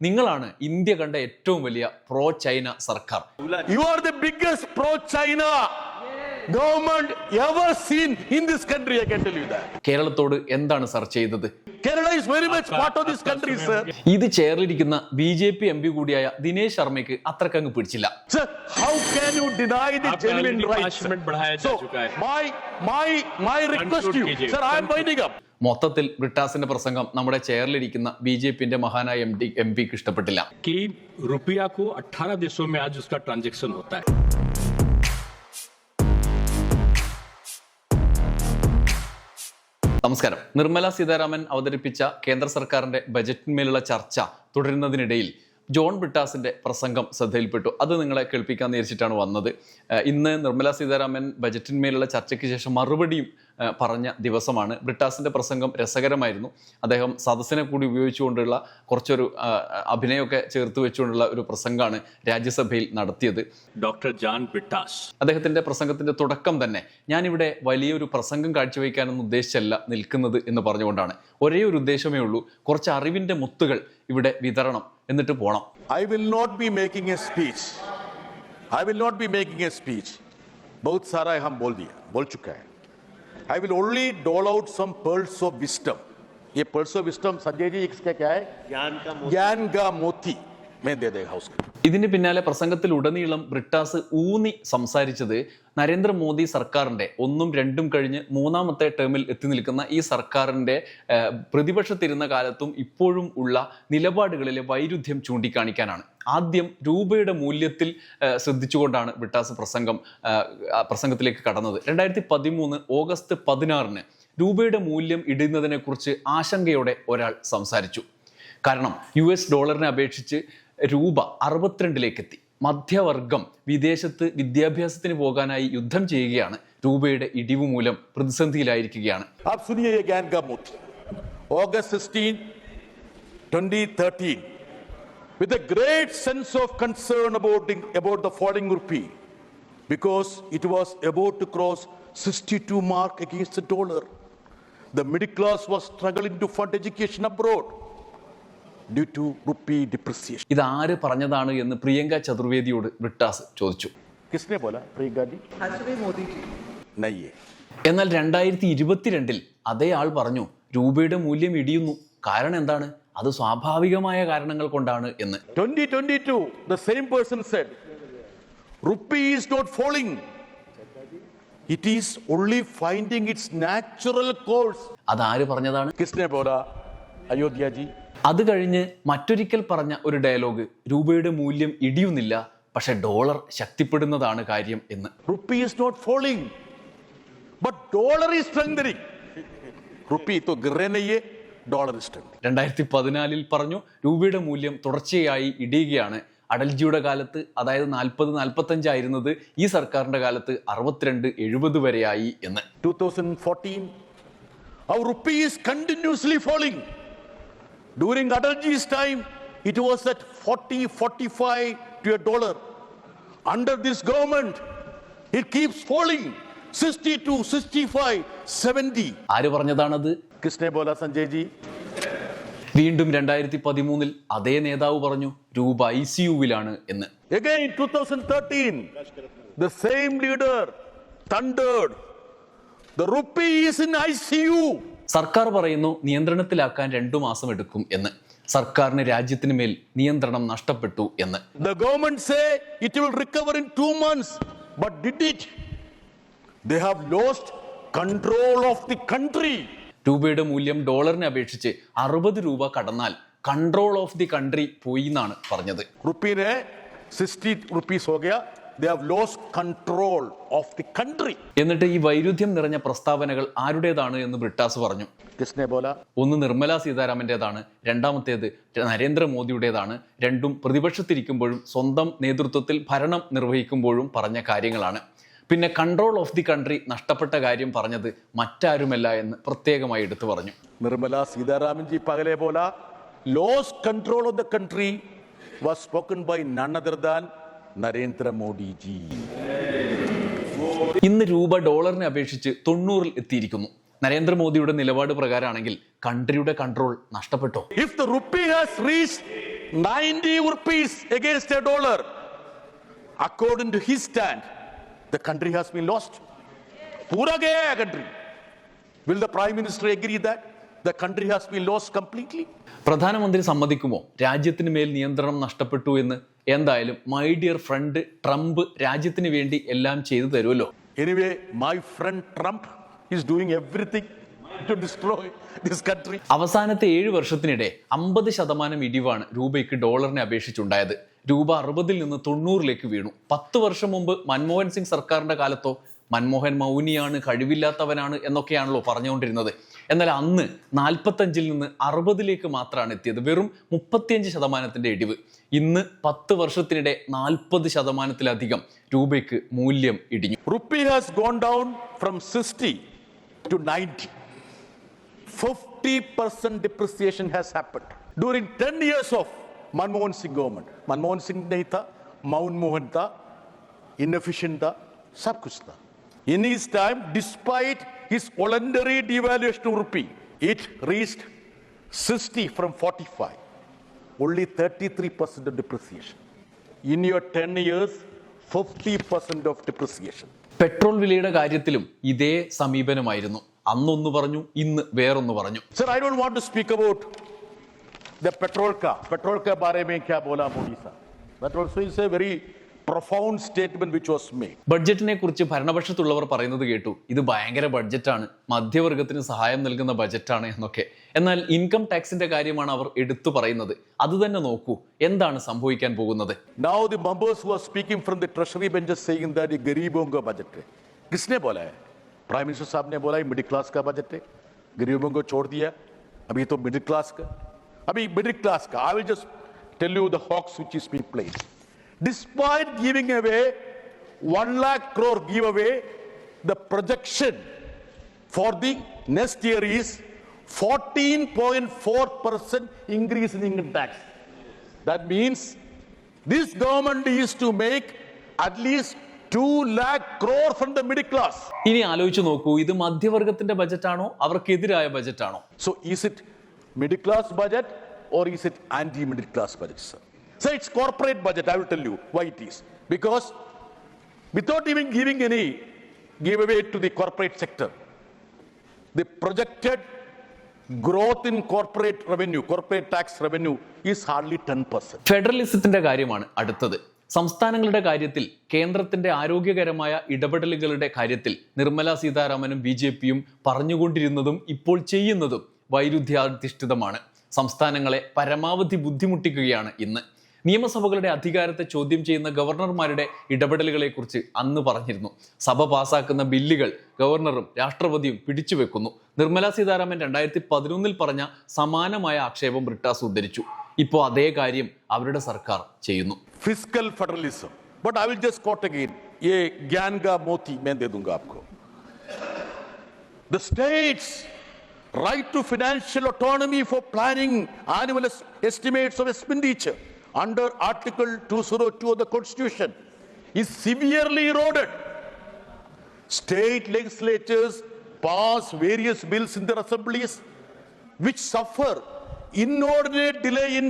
നിങ്ങളാണ് ഇന്ത്യ കണ്ട ഏറ്റവും വലിയ പ്രോ ചൈന സർക്കാർ. You are the biggest pro China government ever seen in this country I you കേരളത്തോട് എന്താണ് സർ ചെയ്തത്? Kerala is very much part of this country sir ഇത് ചേർന്നിരിക്കുന്ന B J P M P കൂടിയായ ദിനേശ് ശർമ്മയ്ക്ക് അത്രക്കങ്ങ് പിടിച്ചില്ല. How can you deny the genuine my my my request you sir I am up മൊത്തത്തിൽ ബ്രിട്ടാസിന്റെ പ്രസംഗം നമ്മുടെ ചെയറിലിരിക്കുന്ന ബി ജെ പിന്റെ മഹാനായ എം ഡി എം പിക്ക് ഇഷ്ടപ്പെട്ടില്ല. നമസ്കാരം. നിർമ്മല സീതാരാമൻ അവതരിപ്പിച്ച കേന്ദ്ര സർക്കാരിന്റെ ബജറ്റിന്മേലുള്ള ചർച്ച തുടരുന്നതിനിടയിൽ ജോൺ ബ്രിട്ടാസിന്റെ പ്രസംഗം ശ്രദ്ധയിൽപ്പെട്ടു. അത് നിങ്ങളെ കേൾപ്പിക്കാൻ നേരിച്ചിട്ടാണ് വന്നത്. ഇന്ന് നിർമ്മല സീതാരാമൻ ബജറ്റിന്മേലുള്ള ചർച്ചയ്ക്ക് ശേഷം മറുപടിയും പറഞ്ഞ ദിവസമാണ്. ബ്രിട്ടാസിന്റെ പ്രസംഗം രസകരമായിരുന്നു. അദ്ദേഹം സദസ്സിനെ കൂടി ഉപയോഗിച്ചുകൊണ്ടുള്ള കുറച്ചൊരു അഭിനയമൊക്കെ ചേർത്ത് വെച്ചുകൊണ്ടുള്ള ഒരു പ്രസംഗമാണ് രാജ്യസഭയിൽ നടത്തിയത്. ഡോക്ടർ ജാൻ ബ്രിട്ടാസ് അദ്ദേഹത്തിന്റെ പ്രസംഗത്തിന്റെ തുടക്കം തന്നെ ഞാനിവിടെ വലിയൊരു പ്രസംഗം കാഴ്ചവെക്കാനൊന്നും ഉദ്ദേശിച്ചല്ല നിൽക്കുന്നത് എന്ന് പറഞ്ഞുകൊണ്ടാണ്. ഒരേ ഒരു ഉദ്ദേശമേ ഉള്ളൂ കുറച്ച് അറിവിന്റെ മുത്തുകൾ ഇവിടെ വിതരണം എന്നിട്ട് പോണം. I will not be making a speech I will not be making a speech ബഹുത് സാറായ ഹം ബോൾ ദിയ ബോൾ ചുക്കായ I will only dole out some pearls of wisdom ये pearls of wisdom Sanjay ji इसका क्या है ज्ञान का ज्ञान का मोती मैं दे देगा उसको ഇതിന് പിന്നാലെ പ്രസംഗത്തിൽ ഉടനീളം ബ്രിട്ടാസ് ഊന്നി സംസാരിച്ചത് നരേന്ദ്രമോദി സർക്കാരിന്റെ ഒന്നും രണ്ടും കഴിഞ്ഞ് മൂന്നാമത്തെ ടേമിൽ എത്തി നിൽക്കുന്ന ഈ സർക്കാരിന്റെ ഏഹ്, പ്രതിപക്ഷത്തിരുന്ന കാലത്തും ഇപ്പോഴും ഉള്ള നിലപാടുകളിലെ വൈരുദ്ധ്യം ചൂണ്ടിക്കാണിക്കാനാണ് ആദ്യം രൂപയുടെ മൂല്യത്തിൽ ശ്രദ്ധിച്ചുകൊണ്ടാണ് വിട്ടാസ് പ്രസംഗം പ്രസംഗത്തിലേക്ക് കടന്നത്. രണ്ടായിരത്തി പതിമൂന്ന് ഓഗസ്റ്റ് പതിനാറിന് രൂപയുടെ മൂല്യം ഇടുന്നതിനെക്കുറിച്ച് ആശങ്കയോടെ ഒരാൾ സംസാരിച്ചു. കാരണം യു എസ് ഡോളറിനെ അപേക്ഷിച്ച് രൂപ അറുപത്തിരണ്ടിലേക്ക് എത്തി മധ്യവർഗം വിദേശത്ത് വിദ്യാഭ്യാസത്തിന് പോകാനായി യുദ്ധം ചെയ്യുകയാണ്. രൂപയുടെ ഇടിവ് മൂലം പ്രതിസന്ധിയിലായിരിക്കുകയാണ്. August sixteen twenty thirteen with a great sense of concern about, about the falling rupee because it was about to cross 62 mark against the dollar. The middle class was struggling to fund education abroad due to rupee depreciation ഇത് ആര് പറഞ്ഞതാണ് എന്ന് പ്രിയങ്ക ചതുർവേദിയോട് ബ്രിട്ടാസ് ചോദിച്ചു കിസ്നെ പോലെ പ്രിയങ്കാജി നയ്യേ എന്നാൽ രണ്ടായിരത്തി ഇരുപത്തിരണ്ടിൽ അതേ ആൾ പറഞ്ഞു രൂപയുടെ മൂല്യം ഇടിയുന്നു കാരണം എന്താണ് അത് സ്വാഭാവികമായ കാരണങ്ങൾ കൊണ്ടാണ് എന്ന്. Twenty twenty two the same person said rupee is not falling it is only finding its natural course അതാര് പറഞ്ഞതാണ്? കൃഷ്ണ പോരാ അയോധ്യജി അത് കഴിഞ്ഞ് മറ്റൊരിക്കൽ പറഞ്ഞ ഒരു ഡയലോഗ് രൂപയുടെ മൂല്യം ഇടിയുന്നില്ല പക്ഷെ ഡോളർ ശക്തിപ്പെടുന്നതാണ് കാര്യം എന്ന്. Rupee is not falling but dollar is strengthening rupee തോ ഗ്രനയെ ഡോളറിസ്റ്റ് രണ്ടായിരത്തി പതിനാലിൽ പറഞ്ഞു രൂപയുടെ മൂല്യം തുടർച്ചയായി ഇടിയുകയാണ് അടൽജിയുടെ കാലത്ത് അതായത് നാൽപ്പത് നാൽപ്പത്തഞ്ചായിരുന്നത് ഈ സർക്കാരിന്റെ കാലത്ത് അറുപത്തിരണ്ട് എഴുപത് വരെയായി എന്ന് two thousand fourteen Our rupee is continuously falling. During Atalji's time, it was at 40, 45 to a dollar. Under this government, it keeps falling. 62, 65, 70. ആര് പറഞ്ഞതാണത് കൃഷ്ണെ ബോല സഞ്ജയ് ജി. വീണ്ടും രണ്ടായിരത്തി പതിമൂന്നിൽ അതേ നേതാവ് പറഞ്ഞു രൂപ ഐ സി യുവിലാണ് എന്ന്. Again two thousand thirteen the same leader thundered സർക്കാർ പറയുന്നു നിയന്ത്രണത്തിലാക്കാൻ രണ്ടു മാസം എടുക്കും എന്ന്. സർക്കാരിന് രാജ്യത്തിന് മേൽ നിയന്ത്രണം നഷ്ടപ്പെട്ടു എന്ന്. ഗവൺമെന്റ് രൂപയുടെ മൂല്യം ഡോളറിനെ അപേക്ഷിച്ച് അറുപത് രൂപ കടന്നാൽ കൺട്രോൾ ഓഫ് ദി കൺട്രി പോയി എന്നാണ് പറഞ്ഞത്. റുപ്പീനെ sixty rupees control of the country എന്നിട്ട് ഈ വൈരുദ്ധ്യം നിറഞ്ഞ പ്രസ്താവനകൾ ആരുടേതാണ് എന്ന് ബ്രിട്ടാസ് പറഞ്ഞു. ഒന്ന് നിർമ്മല സീതാരാമന്റേതാണ് രണ്ടാമത്തേത് നരേന്ദ്രമോദിയുടേതാണ് രണ്ടും പ്രതിപക്ഷത്തിരിക്കുമ്പോഴും സ്വന്തം നേതൃത്വത്തിൽ ഭരണം നിർവഹിക്കുമ്പോഴും പറഞ്ഞ കാര്യങ്ങളാണ്. പിന്നെ കൺട്രോൾ ഓഫ് ദി കൺട്രി നഷ്ടപ്പെട്ട കാര്യം പറഞ്ഞത് മറ്റാരുമല്ല എന്ന് പ്രത്യേകമായി എടുത്തു പറഞ്ഞു. നിർമ്മല സീതാരാമൻ ജി പകലെ പോലെ loss control of the country was spoken by നണ്ണദർദാൻ Narendra Modi ji. ഇന്ന് രൂപ ഡോളറിനെ അപേക്ഷിച്ച് തൊണ്ണൂറിൽ എത്തിയിരിക്കുന്നു. നരേന്ദ്രമോദിയുടെ നിലപാട് പ്രകാരമാണെങ്കിൽ കൺട്രിയുടെ കൺട്രോൾ നഷ്ടപ്പെട്ടു? If the rupee has reach ninety rupees against a dollar according to his stand the country has been lost. Pura gaya hai country. Will the Prime Minister agree that the country has been lost completely? പ്രധാനമന്ത്രി സമ്മതിക്കുമോ രാജ്യത്തിന് മേൽ നിയന്ത്രണം നഷ്ടപ്പെട്ടു എന്ന് എന്തായാലും my dear friend Trump രാജ്യത്തിന് വേണ്ടി എല്ലാം ചെയ്തു തരുമല്ലോ Anyway, my friend Trump is doing everything to destroy this country. അവസാനത്തെ ഏഴ് വർഷത്തിനിടെ അമ്പത് ശതമാനം ഇടിവാണ് രൂപയ്ക്ക് ഡോളറിനെ അപേക്ഷിച്ചുണ്ടായത് രൂപ അറുപതിൽ നിന്ന് തൊണ്ണൂറിലേക്ക് വീണു. പത്ത് വർഷം മുമ്പ് മൻമോഹൻ സിംഗ് സർക്കാരിന്റെ കാലത്തോ മൻമോഹൻ മൗനിയാണ് കഴിവില്ലാത്തവനാണ് എന്നൊക്കെയാണല്ലോ പറഞ്ഞുകൊണ്ടിരുന്നത്. എന്നാൽ അന്ന് നാൽപ്പത്തഞ്ചിൽ നിന്ന് അറുപതിലേക്ക് മാത്രമാണ് എത്തിയത്. വെറും മുപ്പത്തിയഞ്ച് ശതമാനത്തിന്റെ ഇടിവ്. ഇന്ന് പത്ത് വർഷത്തിനിടെ നാൽപ്പത് ശതമാനത്തിലധികം രൂപയ്ക്ക് മൂല്യം ഇടിഞ്ഞു. Rupee has gone down from 60 to 90. 50% depreciation has happened. During 10 years of Manmohan Manmohan Singh government Manmohan Singh നെയ്ത്ത മൗൻമോഹൻ ത ഇന്നഫിഷ്യൻ ത സബ് കുച്ച് ത in his time despite his voluntary devaluation ഉറുപ്പി it reached sixty from forty five only thirty three percent depreciation in your ten years fifty percent of depreciation petrol വിലയുടെ കാര്യത്തിലും ഇതേ സമീപനമായിരുന്നു. അന്നൊന്ന് പറഞ്ഞു ഇന്ന് വേറൊന്ന് പറഞ്ഞു. Sir I don't want to speak about the petrol car. Petrol के बारे में क्या बोला मोदी साहब? That also is a very profound statement which was made. ബഡ്ജറ്റിനെ കുറിച്ച് ഭരണപക്ഷത്തുള്ളവർ പറയുന്നത് കേട്ടു ഇത് ഭയങ്കര ബഡ്ജറ്റാണ് മധ്യവർഗത്തിന് സഹായം നൽകുന്ന ബജറ്റാണ് എന്നൊക്കെ എന്നാൽ ഇൻകം ടാക്സിന്റെ കാര്യമാണ് അവർ എടുത്തു പറയുന്നത് അത് തന്നെ നോക്കൂ എന്താണ് സംഭവിക്കാൻ പോകുന്നത് Now the members who are speaking from the treasury benches saying that ये गरीबों का बजट है किसने बोला है प्राइम मिनिस्टर साहब ने बोला मिडिल क्लास का बजट है गरीबों को छोड़ दिया अभी तो मिडिल क्लास का അപ്പോൾ ഈ middle class I will just tell you the hoax which is been place despite giving away one lakh crore give away the projection for the next year is fourteen point four percent increase in income tax that means this government is to make at least two lakh crore from the middle class ഇനി ആലോചിച്ച് നോക്കൂ ഇത് മധ്യവർഗത്തിന്റെ ബജറ്റാണോ അവർക്കെതിരായ ബജറ്റാണോ so is it middle class budget or is it anti-middle class budget, sir? So it's corporate budget, I will tell you why it is. Because without even giving any giveaway to the corporate sector, the projected growth in corporate revenue corporate tax revenue is hardly ten percent ഫെഡറലിസത്തിന്റെ കാര്യമാണ് അടുത്തത് സംസ്ഥാനങ്ങളുടെ കാര്യത്തിൽ കേന്ദ്രത്തിന്റെ ആരോഗ്യകരമായ ഇടപെടലുകളുടെ കാര്യത്തിൽ Nirmala സീതാരാമനും B J പിയും പറഞ്ഞുകൊണ്ടിരുന്നതും ഇപ്പോൾ ചെയ്യുന്നതും വൈരുദ്ധ്യാധിഷ്ഠിതമാണ് സംസ്ഥാനങ്ങളെ പരമാവധി ബുദ്ധിമുട്ടിക്കുകയാണ് ഇന്ന് നിയമസഭകളുടെ അധികാരത്തെ ചോദ്യം ചെയ്യുന്ന ഗവർണർമാരുടെ ഇടപെടലുകളെക്കുറിച്ച് അന്ന് പറഞ്ഞിരുന്നു സഭ പാസാക്കുന്ന ബില്ലുകൾ ഗവർണറും രാഷ്ട്രപതിയും പിടിച്ചുവെക്കുന്നു നിർമ്മല സീതാരാമൻ രണ്ടായിരത്തി പതിനൊന്നിൽ പറഞ്ഞ സമാനമായ ആക്ഷേപം ബ്രിട്ടാസ് ഉദ്ധരിച്ചു ഇപ്പോൾ അതേ കാര്യം അവരുടെ സർക്കാർ ചെയ്യുന്നു physical federalism but I will just quote again ये ज्ञान का मोती मैं दे दूंगा आपको the states right to financial autonomy for planning annual es- estimates of expenditure under article 202 of the constitution is severely eroded state legislatures pass various bills in their assemblies which suffer inordinate delay in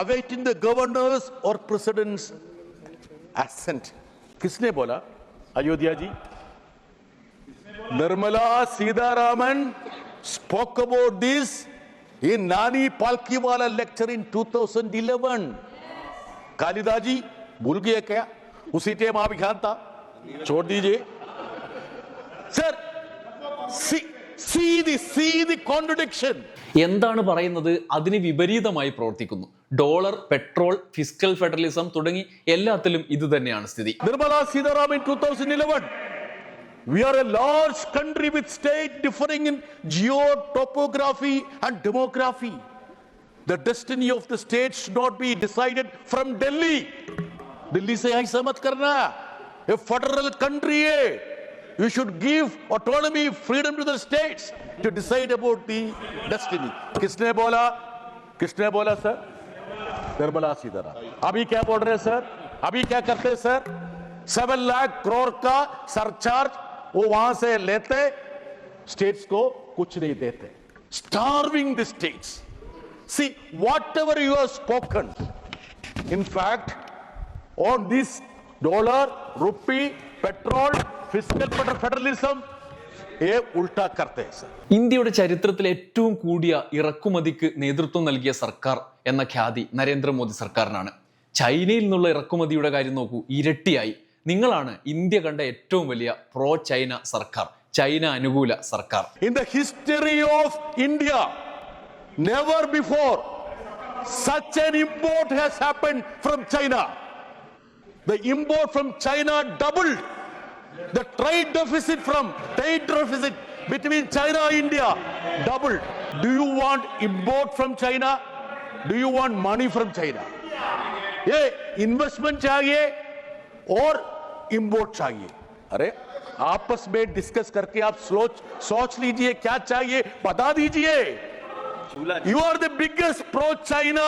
awaiting the governor's or president's assent. किसने बोला Ayodhya ji Nirmala Sitharaman spoke about this in Nani Palkiwala lecture in 2011. कालिदा जी भूल गए क्या उसी time आप ख्याल था छोड़ दीजिए sir see, see the see the contradiction എന്താണ് പറയുന്നത് അതിന് വിപരീതമായി പ്രവർത്തിക്കുന്നു ഡോളർ പെട്രോൾ ഫിസിക്കൽ ഫെഡറലിസം തുടങ്ങി എല്ലാത്തിലും ഇത് തന്നെയാണ് സ്ഥിതി Nirmala Sitaraman in 2011. We are a large country with state differing in geotopography and demography. The destiny of the state should not be decided from Delhi. Delhi से ऐसा मत करना a federal country है you should give autonomy freedom to the states to decide about the destiny किसने बोला किसने बोला sir Nirmala Sitharaman अभी क्या बोल रहे हैं सर अभी क्या करते हैं सर सेवन लाख करोड़ का सरचार्ज वो वहां से लेते स्टेट्स को कुछ नहीं देते starving the states See, whatever you have spoken, in fact, on this dollar, rupee, petrol, fiscal federalism, ये उल्टा करते हैं सर ഇന്ത്യയുടെ ചരിത്രത്തിൽ ഏറ്റവും കൂടിയ ഇറക്കുമതിക്ക് നേതൃത്വം നൽകിയ സർക്കാർ എന്ന ഖ്യാതി നരേന്ദ്രമോദി സർക്കാരിനാണ് ചൈനയിൽ നിന്നുള്ള ഇറക്കുമതിയുടെ കാര്യം നോക്കൂ ഇരട്ടിയായി നിങ്ങളാണ് ഇന്ത്യ കണ്ട ഏറ്റവും വലിയ പ്രോ ചൈന സർക്കാർ ചൈന അനുകൂല സർക്കാർ in the history of India never before such an import has happened from China. The import from China doubled. The trade deficit from trade deficit between China and India doubled. Do you want import from China? Do you want money from China? Yeah, investment chahiye or import चाहिए अरे आपस में discuss करके आप सोच सोच लीजिए क्या चाहिए बता दीजिए you are the biggest pro China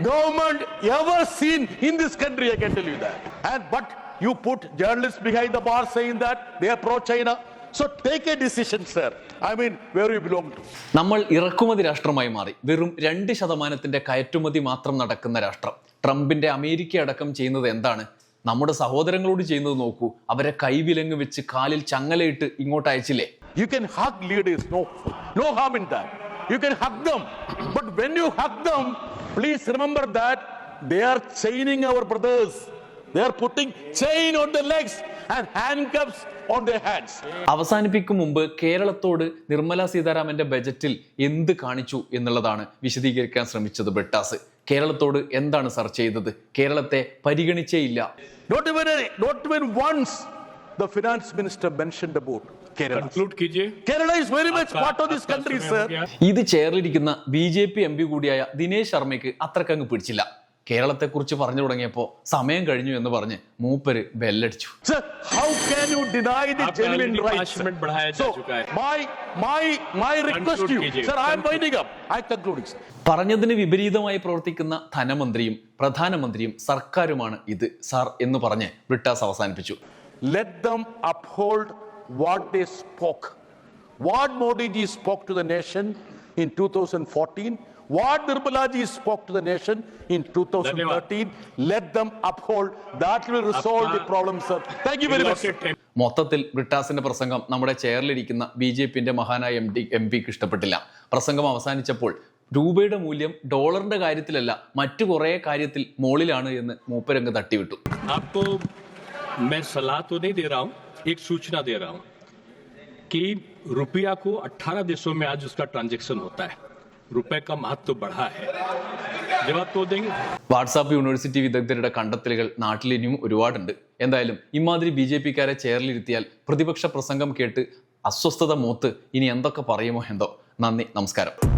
government ever seen in this country I can tell you that and but you put journalists behind the bar saying that they are pro china so take a decision sir i mean where you belong to നമ്മൾ ഇറക്കുമതി രാഷ്ട്രമായി മാറി വെറും രണ്ട് ശതമാനത്തിന്റെ കയറ്റുമതി മാത്രം നടക്കുന്ന രാഷ്ട്രം ട്രംപിന്റെ അമേരിക്ക അടക്കം ചെയ്യുന്നത് എന്താണ് നമ്മുടെ സഹോദരങ്ങളോട് ചെയ്യുന്നത് നോക്കൂ അവരെ കൈവിലങ്ങ് വെച്ച് കാലിൽ ചങ്ങലയിട്ട് ഇങ്ങോട്ട് അയച്ചില്ലേ You can hug leaders, no, no harm in that. You can hug them. But when you hug them, please remember that they are chaining our brothers. They are putting chain on their legs അവസാനിപ്പിക്കും മുമ്പ് കേരളത്തോട് നിർമ്മല സീതാരാമന്റെ ബജറ്റിൽ എന്ത് കാണിച്ചു എന്നുള്ളതാണ് വിശദീകരിക്കാൻ ശ്രമിച്ചത് ബെട്ടാസ് കേരളത്തോട് എന്താണ് സർ ചെയ്തത്? കേരളത്തെ പരിഗണിച്ചേ ഇല്ല ഇത് ചേർന്നിരിക്കുന്ന B J P M P കൂടിയായ ദിനേശ് ശർമ്മയ്ക്ക് അത്രക്കങ്ങ് പിടിച്ചില്ല. കേരളത്തെക്കുറിച്ച് പറഞ്ഞു തുടങ്ങിയപ്പോൾ സമയം കഴിഞ്ഞു എന്ന് പറഞ്ഞ് മൂപ്പര് ബെല്ലടിച്ചു. How can you deny the genuine my my my request you sir I am up I പറഞ്ഞതിന് വിപരീതമായി പ്രവർത്തിക്കുന്ന ധനമന്ത്രിയും പ്രധാനമന്ത്രിയും സർക്കാരുമാണ് ഇത് സാർ എന്ന് പറഞ്ഞ് ബ്രിട്ടാസ് അവസാനിപ്പിച്ചു. Let them what they spoke what spoke to nation in two thousand fourteen what Nirmala ji spoke to the nation in 2013, let them uphold. That will resolve the Apna- problem, sir. Thank you very much. sir. Allotted time. മൊത്തത്തിൽ ബ്രിട്ടാസിന്റെ പ്രസംഗം നമ്മുടെ ചെയറിലിരിക്കുന്ന B J പിന്റെ മഹാനായ M D M പിക്ക് ഇഷ്ടപ്പെട്ടില്ല പ്രസംഗം അവസാനിച്ചപ്പോൾ രൂപയുടെ മൂല്യം ഡോളറിന്റെ കാര്യത്തിലല്ല മറ്റു കുറേ കാര്യത്തിൽ മോളിലാണ് എന്ന് മൂപ്പരങ്ങ് തട്ടിവിട്ടു आपको मैं सलाह तो नहीं दे रहा हूं एक सूचना दे रहा हूं कि रुपया को 18 देशों में आज उसका ट्रांजैक्शन होता है റുപ്യ കാ മഹത്വ ബഡാ ഹെ വാട്സാപ്പ് യൂണിവേഴ്സിറ്റി വിദഗ്ധരുടെ കണ്ടെത്തലുകൾ നാട്ടിൽ ഇനിയും ഒരുപാടുണ്ട്. എന്തായാലും ഇമാതിരി ബി ജെ പിക്കാരെ ചേർലിരുത്തിയാൽ പ്രതിപക്ഷ പ്രസംഗം കേട്ട് അസ്വസ്ഥത മൂത്ത് ഇനി എന്തൊക്കെ പറയുമോ എന്തോ. നന്ദി നമസ്കാരം.